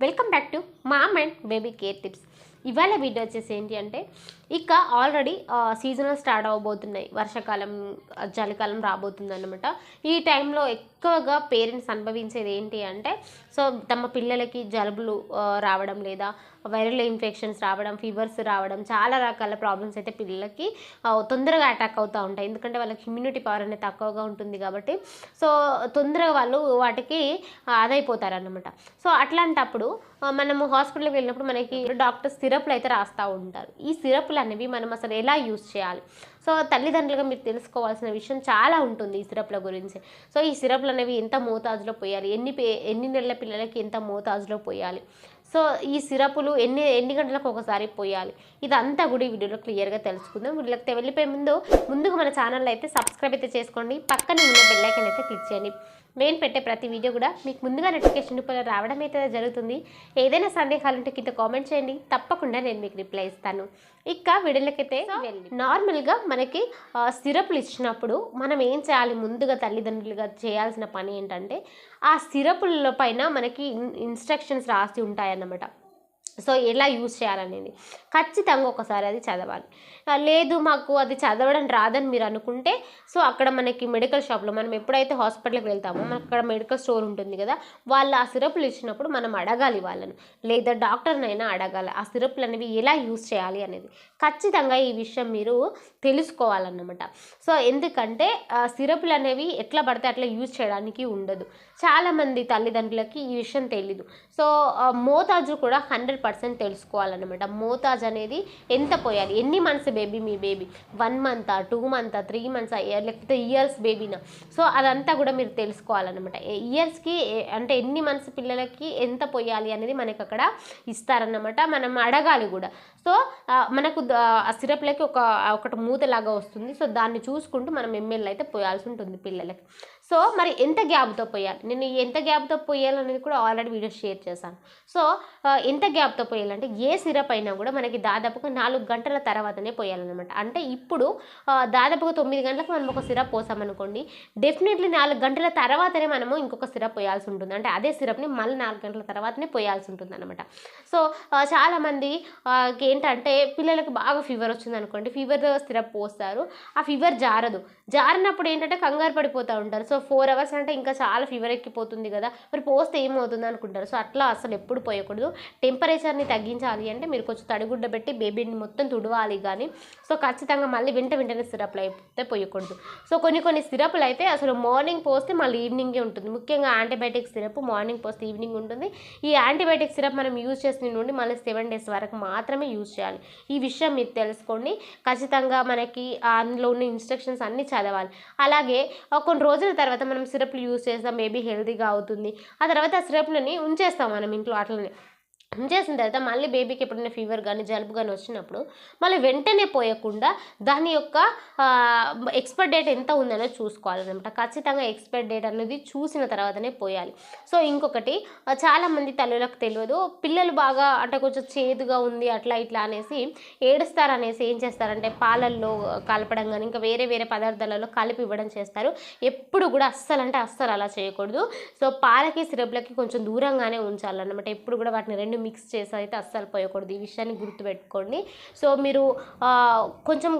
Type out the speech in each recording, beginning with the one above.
Welcome back to mom and baby care tips ఇవాళ video వచ్చేసి ఏంటి అంటే ఇక ఆల్రెడీ సీజనల్ స్టార్ట్ అవబోతున్నాయి వర్షాకాలం చలికాలం రాబోతుంది అనమాట ఈ టైంలో ఎక్కువగా పేరెంట్స్ అనుభవించేది ఏంటి అంటే సో తమ పిల్లలకి జలుబులు రావడం లేదా వైరల్ ఇన్ఫెక్షన్స్ రావడం ఫీవర్స్ రావడం చాలా రకాల ప్రాబ్లమ్స్ అయితే పిల్లలకి తొందరగా అటాక్ అవుతూ ఉంటాయి. ఎందుకంటే వాళ్ళకి ఇమ్యూనిటీ పవర్ అనేది తక్కువగా ఉంటుంది కాబట్టి సో తొందరగా వాళ్ళు వాటికి అదైపోతారన్నమాట సో అట్లాంటప్పుడు మనము హాస్పిటల్కి వెళ్ళినప్పుడు మనకి డాక్టర్ సిరప్లు అయితే రాస్తూ ఉంటారు. ఈ సిరప్లు అనేవి మనం అసలు ఎలా యూస్ చేయాలి? సో తల్లిదండ్రులుగా మీరు తెలుసుకోవాల్సిన విషయం చాలా ఉంటుంది ఈ సిరప్ల గురించి. సో ఈ సిరప్లు అనేవి ఎంత మోతాజులో పోయాలి? ఎన్ని పే ఎన్ని నెలల పిల్లలకి ఎంత మోతాజులో పోయాలి? సో ఈ సిరపులు ఎన్ని ఎన్ని గంటలకు ఒకసారి పోయాలి? ఇదంతా కూడా ఈ వీడియోలో క్లియర్గా తెలుసుకుందాం. వీళ్ళకి వెళ్ళిపోయే ముందు ముందుగా మన ఛానల్ అయితే సబ్స్క్రైబ్ అయితే చేసుకోండి. పక్కనే ఉన్న బెల్ ఐకాన్ అయితే క్లిక్ చేయండి. నేను పెట్టే ప్రతి వీడియో కూడా మీకు ముందుగా నోటిఫికేషన్ రూపంలో రావడం అయితే జరుగుతుంది. ఏదైనా సందేహాలు ఉంటే కింద కామెంట్ చేయండి. తప్పకుండా నేను మీకు రిప్లై ఇస్తాను. ఇక వీడియోలకైతే నార్మల్గా మనకి సిరప్లు ఇచ్చినప్పుడు మనం ఏం చేయాలి? ముందుగా తల్లిదండ్రులుగా చేయాల్సిన పని ఏంటంటే ఆ సిరపుల పైన మనకి ఇన్- ఇన్స్ట్రక్షన్స్ రాసి ఉంటాయన్నమాట సో ఎలా యూజ్ చేయాలనేది. ఖచ్చితంగా ఒకసారి అది చదవాలి. లేదు మాకు అది చదవడం రాదని మీరు అనుకుంటే సో అక్కడ మనకి మెడికల్ షాప్లో మనం ఎప్పుడైతే హాస్పిటల్కి వెళ్తామో మనకు అక్కడ మెడికల్ స్టోర్ ఉంటుంది కదా వాళ్ళు ఆ సిరప్లు ఇచ్చినప్పుడు మనం అడగాలి వాళ్ళను. లేదా డాక్టర్నైనా అడగాలి ఆ సిరప్లు అనేవి ఎలా యూజ్ చేయాలి అనేది. ఖచ్చితంగా ఈ విషయం మీరు తెలుసుకోవాలన్నమాట. సో ఎందుకంటే ఆ, సిరప్లు అనేవి ఎట్లా పడితే అట్లా యూజ్ చేయడానికి ఉండదు. చాలామంది తల్లిదండ్రులకి ఈ విషయం తెలీదు. సో మోతాజు కూడా హండ్రెడ్ పర్సెంట్ తెలుసుకోవాలన్నమాట. మోతాజ్ అనేది ఎంత పోయాలి? ఎన్ని మంత్స్ బేబీ మీ బేబీ? వన్ మంతా టూ మంతా త్రీ మంత్స్ లేకపోతే ఇయర్స్ బేబీనా? సో అదంతా కూడా మీరు తెలుసుకోవాలన్నమాట. ఇయర్స్కి అంటే ఎన్ని మంత్స్ పిల్లలకి ఎంత పోయాలి అనేది మనకి అక్కడ ఇస్తారన్నమాట. మనం అడగాలి కూడా. సో మనకు ఆ సిరప్లకి ఒక ఒకటి మూతలాగా వస్తుంది. సో దాన్ని చూసుకుంటూ మనం ఎమ్మెల్యే అయితే పోయాల్సి ఉంటుంది పిల్లలకి. సో మరి ఎంత గ్యాప్తో పోయాలి? నేను ఎంత గ్యాప్తో పోయాలనేది కూడా ఆల్రెడీ వీడియో షేర్ చేశాను. సో ఎంత గ్యాప్తో పోయాలంటే ఏ సిరప్ అయినా కూడా మనకి దాదాపుగా నాలుగు గంటల తర్వాతనే పోయాలన్నమాట. అంటే ఇప్పుడు దాదాపుగా తొమ్మిది గంటలకు మనం ఒక సిరప్ పోసామనుకోండి డెఫినెట్లీ నాలుగు గంటల తర్వాతనే మనము ఇంకొక సిరప్ పోయాల్సి ఉంటుంది. అంటే అదే సిరప్ని మళ్ళీ నాలుగు గంటల తర్వాతనే పోయాల్సి ఉంటుంది అనమాట సో చాలామంది ఏంటంటే పిల్లలకు బాగా ఫీవర్ వచ్చింది అనుకోండి ఫీవర్ సిరప్ పోస్తారు. ఆ ఫీవర్ జారదు. జారినప్పుడు ఏంటంటే కంగారు పడిపోతూ ఉంటారు. సో ఫోర్ అవర్స్ అంటే ఇంకా చాలా ఫీవర్ ఎక్కిపోతుంది కదా. మరి పోస్తే ఏమవుతుంది అనుకుంటారు? సో అట్లా అసలు ఎప్పుడు పోయకూడదు. టెంపరేచర్ని తగ్గించాలి అంటే మీరు కొంచెం తడిగుడ్డ పెట్టి బేబీని మొత్తం తుడవాలి కానీ సో ఖచ్చితంగా మళ్ళీ వెంట వెంటనే సిరప్లు అయితే పోయకూడదు. సో కొన్ని కొన్ని సిరప్లు అయితే అసలు మార్నింగ్ పోస్తే మళ్ళీ ఈవినింగే ఉంటుంది. ముఖ్యంగా యాంటీబయాటిక్ సిరప్ మార్నింగ్ పోస్తే ఈవినింగ్ ఉంటుంది. ఈ యాంటీబయాటిక్ సిరప్ మనం యూజ్ చేసిన నుండి మళ్ళీ సెవెన్ డేస్ వరకు మాత్రమే యూజ్ చేయాలి. ఈ విషయం మీరు తెలుసుకోండి. ఖచ్చితంగా మనకి అందులో ఉన్న ఇన్స్ట్రక్షన్స్ అన్నీ చదవాలి. అలాగే కొన్ని రోజుల తర్వాత మనం సిరప్లు యూస్ చేస్తాం బేబీ హెల్తీగా అవుతుంది. ఆ తర్వాత ఆ సిరప్లని ఉంచేస్తాం మనం ఇంట్లో అట్లనే చేసిన తర్వాత మళ్ళీ బేబీకి ఎప్పుడైనా ఫీవర్ కానీ జలుబు కానీ వచ్చినప్పుడు మళ్ళీ వెంటనే పోయకుండా దాని యొక్క ఎక్స్పైర్ డేట్ ఎంత ఉందనే చూసుకోవాలన్నమాట. ఖచ్చితంగా ఎక్స్పైర్ డేట్ అనేది చూసిన తర్వాతనే పోయాలి. సో ఇంకొకటి చాలామంది తల్లులకు తెలియదు పిల్లలు బాగా అంటే కొంచెం చేదుగా ఉంది అట్లా ఇట్లా అనేసి ఏడుస్తారు అనేసి ఏం చేస్తారంటే పాలల్లో కలపడం కానీ ఇంకా వేరే వేరే పదార్థాలలో కలిపి ఇవ్వడం చేస్తారు. ఎప్పుడు కూడా అస్సలు అంటే అస్సలు అలా చేయకూడదు. సో పాలకి సిరప్లకి కొంచెం దూరంగానే ఉంచాలన్నమాట. ఎప్పుడు కూడా వాటిని రెండు మిక్స్ చేసి అయితే అస్సలు పోయకూడదు. ఈ విషయాన్ని గుర్తుపెట్టుకోండి. సో మీరు కొంచెం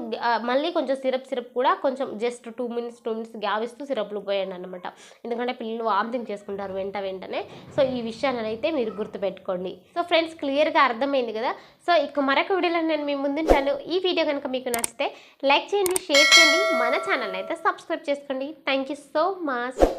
మళ్ళీ కొంచెం సిరప్ సిరప్ కూడా కొంచెం just two minutes two minutes gap ఇస్తూ సిరప్లు పోయండి అనమాట ఎందుకంటే పిల్లలు వామిటింగ్ చేసుకుంటారు వెంట వెంటనే. సో ఈ విషయాన్ని అయితే మీరు గుర్తుపెట్టుకోండి. సో ఫ్రెండ్స్ క్లియర్గా అర్థమైంది కదా? సో ఇక మరొక వీడియోలో నేను మీ ముందుంటాను ఈ వీడియో కనుక మీకు నచ్చితే లైక్ చేయండి షేర్ చేయండి. మన ఛానల్ అయితే సబ్స్క్రైబ్ చేసుకోండి. Thank you so much.